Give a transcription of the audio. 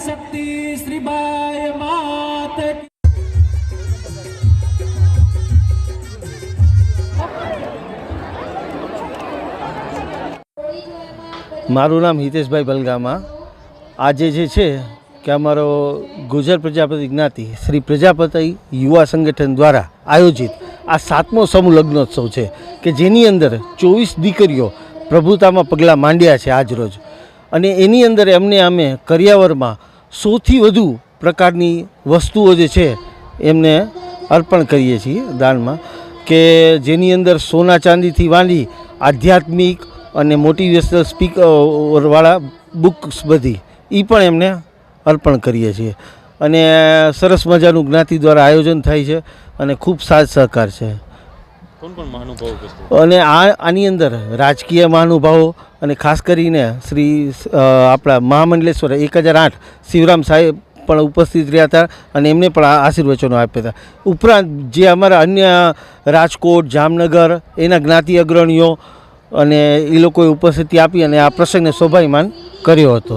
શક્તિ શ્રીબાય માત મારું નામ હિતેશભાઈ બલગામા. આજે જે છે કે અમારો ગુજર પ્રજાપતિ જ્ઞાતિ શ્રી પ્રજાપતિ યુવા સંગઠન દ્વારા આયોજિત આ સાતમો સમૂહ લગ્નોત્સવ છે કે જેની અંદર ચોવીસ દીકરીઓ પ્રભુતામાં પગલાં માંડ્યા છે આજરોજ. અને એની અંદર એમને અમે કરિયાવરમાં સૌથી વધુ પ્રકારની વસ્તુઓ જે છે, એમને અર્પણ કરીએ છીએ દાનમાં કે જેની અંદર સોના ચાંદીથી માંડી આધ્યાત્મિક અને મોટિવેશનલ સ્પીકરવાળા બુક્સ બધી એ પણ એમને અર્પણ કરીએ છીએ. અને સરસ મજાનું જ્ઞાતિ દ્વારા આયોજન થાય છે અને ખૂબ સાથ સહકાર છે કોણ કોણ મહાનુભાવો ઉપસ્થિત અને આ આની અંદર રાજકીય મહાનુભાવો અને ખાસ કરીને શ્રી આપણા મહામંડલેશ્વર એક હજાર આઠ શિવરામ સાહેબ પણ ઉપસ્થિત રહ્યા હતા અને એમને પણ આશીર્વચનો આપ્યા હતા. ઉપરાંત જે અમારા અન્ય રાજકોટ, જામનગર, એના જ્ઞાતિ અગ્રણીઓ અને એ લોકોએ ઉપસ્થિતિ આપી અને આ પ્રસંગને શોભાયમાન કર્યો હતો.